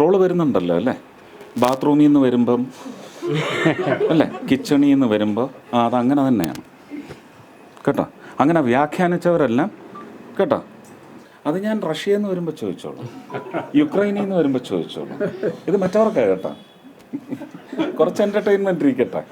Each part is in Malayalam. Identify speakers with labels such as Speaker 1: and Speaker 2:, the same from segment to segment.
Speaker 1: ട്രോൾ വരുന്നുണ്ടല്ലോ അല്ലേ? ബാത്റൂമിൽ നിന്ന് വരുമ്പം അല്ലേ? കിച്ചണിൽ നിന്ന് വരുമ്പോൾ ആ അതങ്ങനെ തന്നെയാണ്. കേട്ടോ? അങ്ങനെ വ്യാഖ്യാനിച്ചവരെല്ലാം കേട്ടോ? അത് ഞാൻ റഷ്യയിൽ നിന്ന് വരുമ്പോൾ ചോദിച്ചോളൂ. യുക്രൈനിൽ നിന്ന് വരുമ്പോൾ ചോദിച്ചോളൂ. ഇത് മറ്റവർക്കാണ് കേട്ടോ? കുറച്ച് എന്റർടൈൻമെന്റ് ഇരിക്കട്ടെ.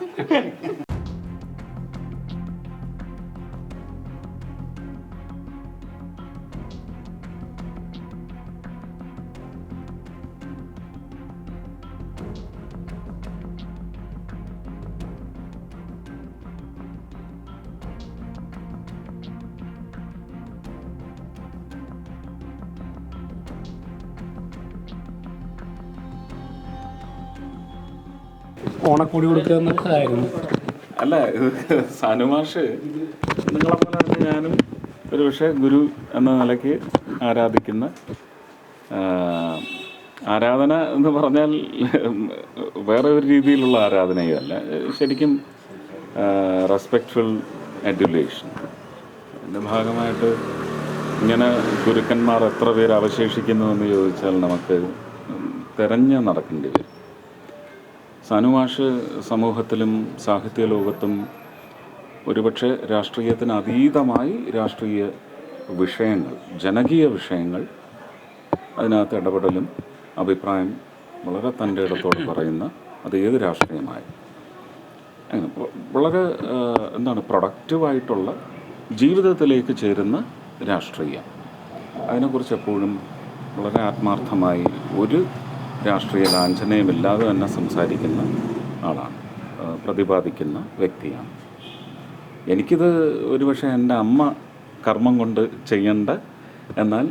Speaker 2: ഓണക്കോടി കൊടുക്കുക എന്നുള്ളതായിരുന്നു
Speaker 1: അല്ല ഇത് നിങ്ങളെ തന്നെ ഞാനും ഒരു പക്ഷേ ഗുരു എന്ന നിലയ്ക്ക് ആരാധിക്കുന്ന ആരാധന എന്ന് പറഞ്ഞാൽ വേറെ ഒരു രീതിയിലുള്ള ആരാധനയല്ല. ശരിക്കും റെസ്പെക്ട്ഫുൾ അഡ്യുലേഷൻ അതിന്റെ ഭാഗമായിട്ട് ഇങ്ങനെ ഗുരുക്കന്മാർ എത്ര പേര് അവശേഷിക്കുന്നു എന്ന് ചോദിച്ചാൽ നമുക്ക് തിരഞ്ഞ് നടക്കേണ്ടി വരും. സാനുമാഷ് സമൂഹത്തിലും സാഹിത്യ ലോകത്തും ഒരുപക്ഷെ രാഷ്ട്രീയത്തിന് അതീതമായി രാഷ്ട്രീയ വിഷയങ്ങൾ ജനകീയ വിഷയങ്ങൾ അതിനകത്ത് ഇടപെടലും അഭിപ്രായം വളരെ തന്റെ ഇടത്തോട് പറയുന്ന അത് ഏത് രാഷ്ട്രീയമായി അങ്ങനെ വളരെ എന്താണ് പ്രൊഡക്റ്റീവായിട്ടുള്ള ജീവിതത്തിലേക്ക് ചേരുന്ന രാഷ്ട്രീയം. അതിനെക്കുറിച്ച് എപ്പോഴും വളരെ ആത്മാർത്ഥമായി ഒരു രാഷ്ട്രീയ ലാഞ്ചനയുമില്ലാതെ തന്നെ സംസാരിക്കുന്ന ആളാണ് പ്രതിപാദിക്കുന്ന വ്യക്തിയാണ്. എനിക്കിത് ഒരുപക്ഷെ എന്റെ അമ്മ കർമ്മം കൊണ്ട് ചെയ്യേണ്ട എന്നാൽ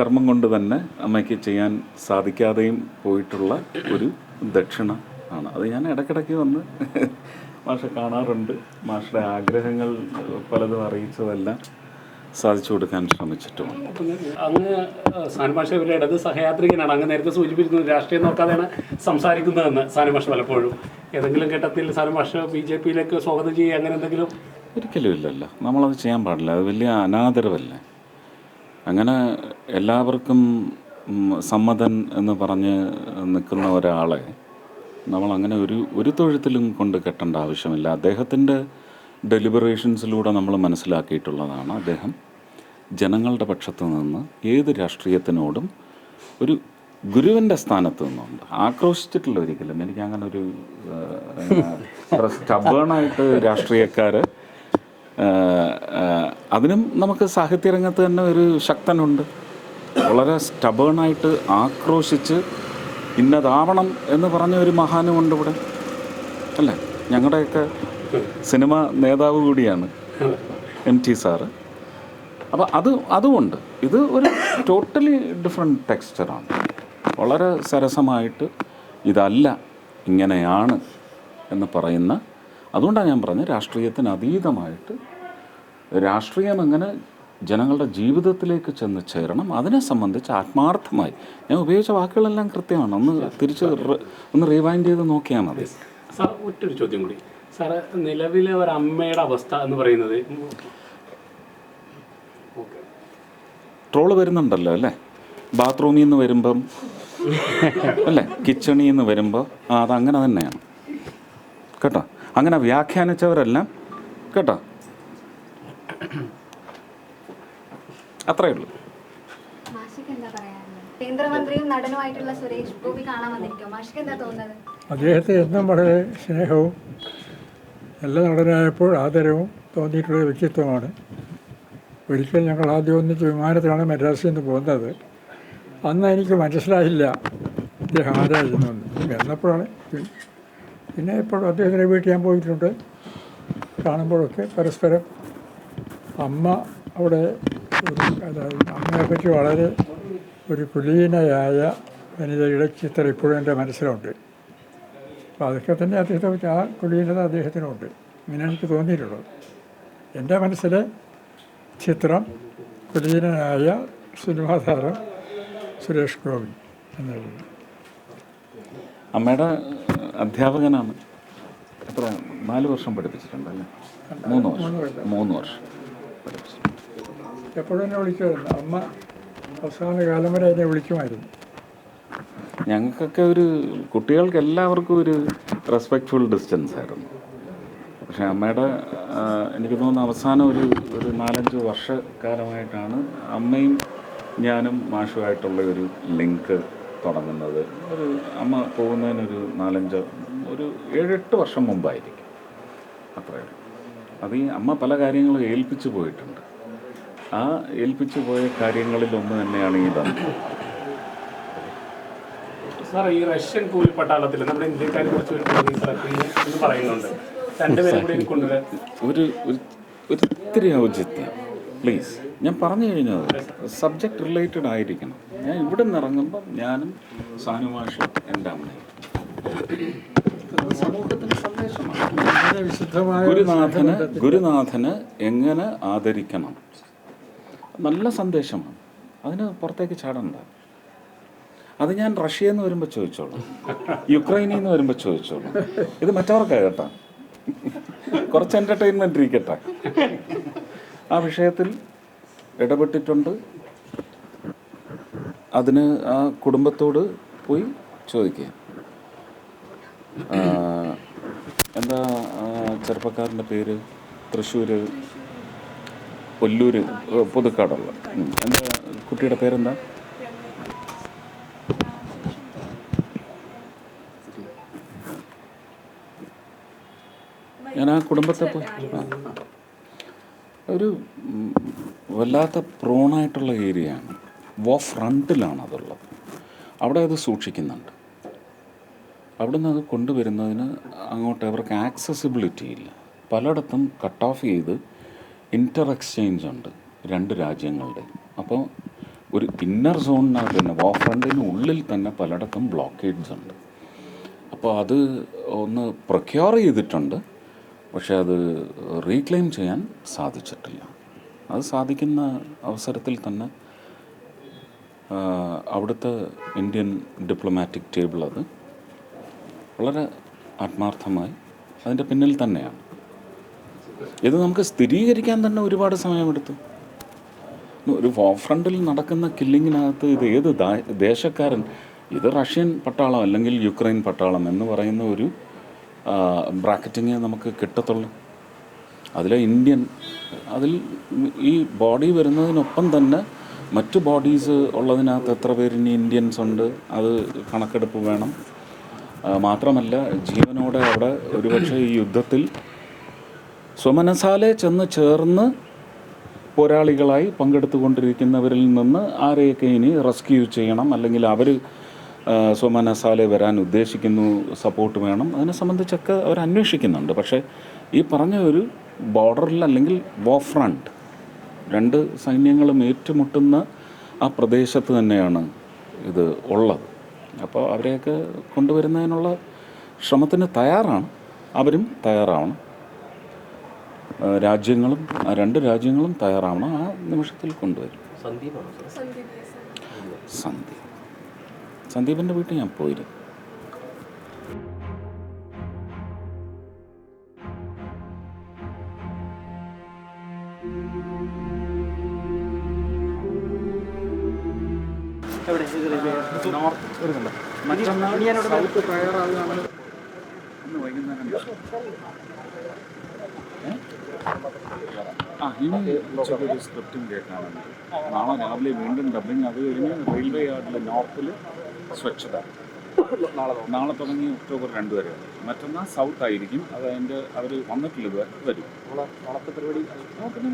Speaker 1: കർമ്മം കൊണ്ട് തന്നെ അമ്മയ്ക്ക് ചെയ്യാൻ സാധിക്കാതെയും പോയിട്ടുള്ള ഒരു ദക്ഷിണ ആണ്. അത് ഞാൻ ഇടയ്ക്കിടയ്ക്ക് വന്ന് മാഷ കാണാറുണ്ട്. മാഷയുടെ ആഗ്രഹങ്ങൾ പലതും അറിയിച്ചതെല്ലാം സാധിച്ചു കൊടുക്കാൻ ശ്രമിച്ചിട്ടുമുണ്ട്.
Speaker 2: അങ്ങ് സാനുമാഷ ഒരു ഇടത് സഹയാത്രികനാണ്. അങ്ങ് നേരത്തെ സൂചിപ്പിച്ചിരുന്നത് രാഷ്ട്രീയം നോക്കാതെയാണ് സംസാരിക്കുന്നതെന്ന് സാനുമാഷ പലപ്പോഴും. ഏതെങ്കിലും ഘട്ടത്തിൽ സാനുമാഷ ബി ജെ പിയിലേക്ക് സ്വാഗതം ചെയ്യുക അങ്ങനെ എന്തെങ്കിലും?
Speaker 1: ഒരിക്കലും ഇല്ലല്ലോ. നമ്മളത് ചെയ്യാൻ പാടില്ല. അത് വലിയ അനാദരവല്ലേ? അങ്ങനെ എല്ലാവർക്കും സമ്മതൻ എന്ന് പറഞ്ഞ് നിൽക്കുന്ന ഒരാളെ നമ്മൾ അങ്ങനെ ഒരു ഒരു തൊഴുത്തിലും കൊണ്ട് കെട്ടേണ്ട ആവശ്യമില്ല. അദ്ദേഹത്തിന്റെ ഡെലിബറേഷൻസിലൂടെ നമ്മൾ മനസ്സിലാക്കിയിട്ടുള്ളതാണ് അദ്ദേഹം ജനങ്ങളുടെ പക്ഷത്ത് നിന്ന് ഏത് രാഷ്ട്രീയത്തിനോടും ഒരു ഗുരുവിന്റെ സ്ഥാനത്ത് നിന്നുണ്ട്. ആക്രോശിച്ചിട്ടില്ല ഒരിക്കലും. എനിക്ക് അങ്ങനെ ഒരു സ്റ്റബേണായിട്ട് രാഷ്ട്രീയക്കാർ അതിനും നമുക്ക് സാഹിത്യരംഗത്ത് തന്നെ ഒരു ശക്തനുണ്ട്. വളരെ സ്റ്റബേണായിട്ട് ആക്രോശിച്ച് ഇന്നതാവണം എന്ന് പറഞ്ഞ ഒരു മഹാനുമുണ്ട് ഇവിടെ. അല്ലേ? ഞങ്ങളുടെയൊക്കെ സിനിമ നേതാവ് കൂടിയാണ് എം ടി സാറ്. അപ്പോൾ അത് അതുമുണ്ട്. ഇത് ഒരു ടോട്ടലി ഡിഫറെന്റ് ടെക്സ്ചറാണ്. വളരെ സരസമായിട്ട് ഇതല്ല ഇങ്ങനെയാണ് എന്ന് പറയുന്ന അതുകൊണ്ടാണ് ഞാൻ പറഞ്ഞത് രാഷ്ട്രീയത്തിന് അതീതമായിട്ട് രാഷ്ട്രീയം എങ്ങനെ ജനങ്ങളുടെ ജീവിതത്തിലേക്ക് ചെന്ന് ചേരണം. അതിനെ സംബന്ധിച്ച് ആത്മാർത്ഥമായി ഞാൻ ഉപയോഗിച്ച വാക്കുകളെല്ലാം കൃത്യമാണ്. ഒന്ന് തിരിച്ച് ഒന്ന് റീവൈൻഡ് ചെയ്ത് നോക്കിയാൽ മതി.
Speaker 2: സാർ ഒറ്റൊരു ചോദ്യം കൂടി. സാർ നിലവിലെ ഒരു അമ്മയുടെ അവസ്ഥ എന്ന് പറയുന്നത്? ഓക്കെ.
Speaker 1: ട്രോൾ വരുന്നുണ്ടല്ലോ അല്ലേ? ബാത്റൂമിൽ നിന്ന് വരുമ്പം അല്ലേ? കിച്ചണിൽ നിന്ന് വരുമ്പോൾ ആ അതങ്ങനെ തന്നെയാണ്. കേട്ടോ? അങ്ങനെ വ്യാഖ്യാനിച്ചവരെല്ലാം കേട്ടോ? അത്രയേ ഉള്ളൂ.
Speaker 3: കേന്ദ്രമന്ത്രിയും നടനുമായിട്ടുള്ള സുരേഷ് ഗോപി കാണാൻ വന്നിരിക്കും മാഷിക്ക് എന്താ തോന്നുന്നത്?
Speaker 4: അദ്ദേഹത്തെ എന്നും വളരെ സ്നേഹവും നല്ല നടനായപ്പോൾ ആദരവും തോന്നിയിട്ടുള്ള വ്യക്തിത്വമാണ്. ഒരിക്കൽ ഞങ്ങൾ ആദ്യം ഒന്നിച്ച് വിമാനത്തിലാണ് മദ്രാസിൽ നിന്ന് പോകുന്നത്. അന്ന് എനിക്ക് മനസ്സിലായില്ല അദ്ദേഹം ആരായിരുന്നു എന്ന്. എന്നപ്പോഴാണ് പിന്നെ ഇപ്പോൾ അദ്ദേഹത്തിന്റെ വീട്ടിൽ ഞാൻ പോയിട്ടുണ്ട്. കാണുമ്പോഴൊക്കെ പരസ്പരം അമ്മ അവിടെ അമ്മയെ പറ്റി അമ്മയെപ്പറ്റി വളരെ ഒരു കുലീനയായ വനിതയുടെ ചിത്രം ഇപ്പോഴും എന്റെ മനസ്സിലുണ്ട്. അപ്പോൾ അതൊക്കെ തന്നെ അദ്ദേഹത്തെ ആ കുലീനത അദ്ദേഹത്തിനുണ്ട്. ഇങ്ങനെ എനിക്ക് തോന്നിയിട്ടുള്ളത്. എന്റെ മനസ്സിൽ ചിത്രം കുലീനനായ സിനിമാതാരം സുരേഷ് ഗോപി എന്നുള്ളത്.
Speaker 1: അമ്മയുടെ അധ്യാപകനാണ്. എത്ര നാല് വർഷം പഠിപ്പിച്ചിട്ടുണ്ടല്ലേ മൂന്ന് വർഷം. മൂന്ന് വർഷം പഠിപ്പിച്ചിട്ടുണ്ട്.
Speaker 4: എപ്പോഴും എന്നെ വിളിക്കുമായിരുന്നു. അമ്മ അവസാന കാലം വരെ എന്നെ വിളിക്കുമായിരുന്നു.
Speaker 1: ഞങ്ങൾക്കൊക്കെ ഒരു കുട്ടികൾക്ക് എല്ലാവർക്കും ഒരു റെസ്പെക്റ്റ്ഫുൾ ഡിസ്റ്റൻസ് ആയിരുന്നു. പക്ഷെ അമ്മയുടെ എനിക്ക് തോന്നുന്നു അവസാനം ഒരു ഒരു നാലഞ്ച് വർഷക്കാലമായിട്ടാണ് അമ്മയും ഞാനും മാഷുമായിട്ടുള്ള ഒരു ലിങ്ക് തുടങ്ങുന്നത്. ഒരു അമ്മ പോകുന്നതിനൊരു നാലഞ്ച് ഒരു ഏഴെട്ട് വർഷം മുമ്പായിരിക്കും. അത്രയേ അത് ഈ അമ്മ പല കാര്യങ്ങളും ഏൽപ്പിച്ചു പോയിട്ടുണ്ട്. ആ ഏൽപ്പിച്ചു പോയ കാര്യങ്ങളിലൊന്ന് തന്നെയാണ് ഈ ബന്ധം.
Speaker 2: സാർ ഈ റഷ്യൻ കൂലിപ്പട്ടാളത്തിൽ നമ്മുടെ ഇന്ത്യക്കാരെ കുറച്ച് എന്ന് പറയുന്നുണ്ട്. രണ്ടുപേരും കൂടി കൊണ്ടുവരാൻ
Speaker 1: ഒരു ഒരു ഒരു ഇത്തിരി ഔചിത്യം. പ്ലീസ് ഞാൻ പറഞ്ഞു കഴിഞ്ഞത് സബ്ജക്റ്റ് റിലേറ്റഡ് ആയിരിക്കണം. ഞാൻ ഇവിടെ നിന്ന് ഇറങ്ങുമ്പോൾ ഞാനും സാനുമാഷും എന്റെ അമ്മയും. ഗുരുനാഥന് ഗുരുനാഥന് എങ്ങനെ ആദരിക്കണം? നല്ല സന്ദേശമാണ്. അതിന് പുറത്തേക്ക് ചാടണ്ട. അത് ഞാൻ റഷ്യ എന്ന് വരുമ്പോൾ ചോദിച്ചോളൂ. യുക്രൈനിൽ നിന്ന് വരുമ്പോൾ ചോദിച്ചോളൂ. ഇത് മറ്റവർക്കാണ് കേട്ടോ. കുറച്ച് എന്റർടൈൻമെന്റ് ഇരിക്കട്ടെ. ആ വിഷയത്തിൽ ഇടപെട്ടിട്ടുണ്ട്. അതിന് ആ കുടുംബത്തോട് പോയി ചോദിക്കുക എന്താ ചെറുപ്പക്കാരന്റെ പേര്? തൃശ്ശൂർ കൊല്ലൂർ പുതുക്കാടുള്ള. എന്താ കുട്ടിയുടെ പേരെന്താ? കുടുംബത്തെ ഒരു വല്ലാത്ത പ്രോണായിട്ടുള്ള ഏരിയയാണ്. വോ ഫ്രണ്ടിലാണ് അതുള്ളത് അവിടെ അത് സൂക്ഷിക്കുന്നുണ്ട്. അവിടെ നിന്ന് അത് കൊണ്ടുവരുന്നതിന് അങ്ങോട്ട് അവർക്ക് ആക്സസിബിലിറ്റി ഇല്ല. പലയിടത്തും കട്ട് ഓഫ് ചെയ്ത് ഇന്റർ എക്സ്ചേഞ്ച് ഉണ്ട് രണ്ട് രാജ്യങ്ങളുടെ. അപ്പോൾ ഒരു ഇന്നർ സോണിനകത്ത് തന്നെ വോ ഫ്രണ്ടിന് ഉള്ളിൽ തന്നെ പലയിടത്തും ബ്ലോക്കേഡ്സ് ഉണ്ട്. അപ്പോൾ അത് ഒന്ന് പ്രൊക്യൂർ ചെയ്തിട്ടുണ്ട്. പക്ഷെ അത് റീക്ലെയിം ചെയ്യാൻ സാധിച്ചിട്ടില്ല. അത് സാധിക്കുന്ന അവസരത്തിൽ തന്നെ അവിടുത്തെ ഇന്ത്യൻ ഡിപ്ലോമാറ്റിക് ടേബിൾ അത് വളരെ ആത്മാർത്ഥമായി അതിന്റെ പിന്നിൽ തന്നെയാണ്. ഇത് നമുക്ക് സ്ഥിരീകരിക്കാൻ തന്നെ ഒരുപാട് സമയമെടുത്തു. ഒരു ഫ്രണ്ടിൽ നടക്കുന്ന കില്ലിങ്ങിനകത്ത് ഇത് ഏത് ദേശക്കാരൻ ഇത് റഷ്യൻ പട്ടാളം അല്ലെങ്കിൽ യുക്രൈൻ പട്ടാളം എന്ന് പറയുന്ന ഒരു ബ്രാക്കറ്റിങ് നമുക്ക് കിട്ടത്തുള്ളൂ. അതിൽ ഇന്ത്യൻ അതിൽ ഈ ബോഡി വരുന്നതിനൊപ്പം തന്നെ മറ്റു ബോഡീസ് ഉള്ളതിനകത്ത് എത്ര പേര് ഇനി ഇന്ത്യൻസ് ഉണ്ട് അത് കണക്കെടുപ്പ് വേണം. മാത്രമല്ല ജീവനോടെ അവിടെ ഒരുപക്ഷെ ഈ യുദ്ധത്തിൽ സ്വമനസാലെ ചെന്ന് ചേർന്ന് പോരാളികളായി പങ്കെടുത്തുകൊണ്ടിരിക്കുന്നവരിൽ നിന്ന് ആരെയൊക്കെ ഇനി റെസ്ക്യൂ ചെയ്യണം അല്ലെങ്കിൽ അവർ സ്വമനസാലെ വരാൻ ഉദ്ദേശിക്കുന്നു സപ്പോർട്ട് വേണം. അതിനെ സംബന്ധിച്ചൊക്കെ അവർ അന്വേഷിക്കുന്നുണ്ട്. പക്ഷേ ഈ പറഞ്ഞ ഒരു ബോർഡറിൽ അല്ലെങ്കിൽ വോ ഫ്രണ്ട് രണ്ട് സൈന്യങ്ങളും ഏറ്റുമുട്ടുന്ന ആ പ്രദേശത്ത് തന്നെയാണ് ഇത് ഉള്ളത്. അപ്പോൾ അവരെയൊക്കെ കൊണ്ടുവരുന്നതിനുള്ള ശ്രമത്തിന് തയ്യാറാണ്. അവരും തയ്യാറാവണം. രാജ്യങ്ങളും ആ രണ്ട് രാജ്യങ്ങളും തയ്യാറാവണം ആ നിമിഷത്തിൽ കൊണ്ടുവരും. സന്ദീപ്. സന്ദീപിന്റെ വീട്ടിൽ ഞാൻ പോയിരുന്നു? ആ ഇനി ഉച്ചയ്ക്ക് ഒരു സ്ക്രിപ്റ്റും കേൾക്കാനുണ്ട്. നാളെ രാവിലെ വീണ്ടും ഡബിങ് അത് കഴിഞ്ഞ് റെയിൽവേ യാർഡിൽ നോർത്തിൽ സ്വച്ഛത. നാളെ തുടങ്ങി. ഒക്ടോബർ രണ്ട് വരെ. മറ്റന്നാൾ സൗത്ത് ആയിരിക്കും. അത് അതിന്റെ അവർ വന്നിട്ടില്ല ഇതുവരെ. വരും. നോക്കുന്നു